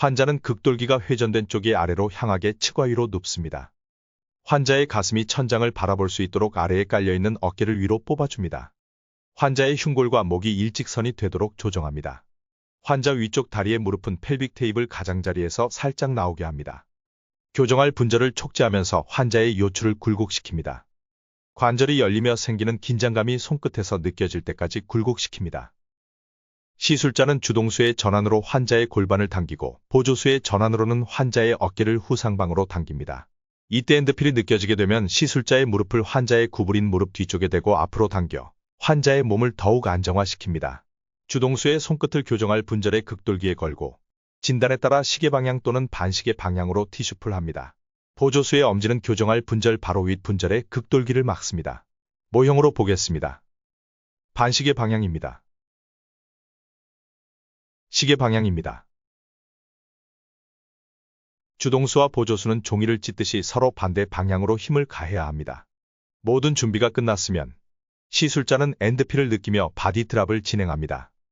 환자는 극돌기가 회전된 쪽이 아래로 향하게 측과 위로 눕습니다. 환자의 가슴이 천장을 바라볼 수 있도록 아래에 깔려있는 어깨를 위로 뽑아줍니다. 환자의 흉골과 목이 일직선이 되도록 조정합니다. 환자 위쪽 다리의 무릎은 펠빅 테이블 가장자리에서 살짝 나오게 합니다. 교정할 분절을 촉지하면서 환자의 요추를 굴곡시킵니다. 관절이 열리며 생기는 긴장감이 손끝에서 느껴질 때까지 굴곡시킵니다. 시술자는 주동수의 전환으로 환자의 골반을 당기고 보조수의 전환으로는 환자의 어깨를 후상방으로 당깁니다. 이때 엔드필이 느껴지게 되면 시술자의 무릎을 환자의 구부린 무릎 뒤쪽에 대고 앞으로 당겨 환자의 몸을 더욱 안정화시킵니다. 주동수의 손끝을 교정할 분절의 극돌기에 걸고 진단에 따라 시계 방향 또는 반시계 방향으로 티슈풀 합니다. 보조수의 엄지는 교정할 분절 바로 윗 분절의 극돌기를 막습니다. 모형으로 보겠습니다. 반시계 방향입니다. 시계 방향입니다. 주동수와 보조수는 종이를 찢듯이 서로 반대 방향으로 힘을 가해야 합니다. 모든 준비가 끝났으면 시술자는 엔드필을 느끼며 바디 드랍을 진행합니다.